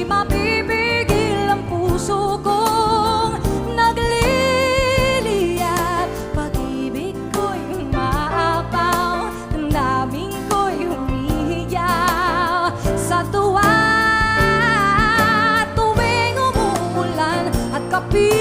Di mapipigil ang puso kong nagliliyab Pag-ibig ko'y umaapaw, ang daming ko'y humihiyaw. Sa tuwa tuwing umuulan at kapit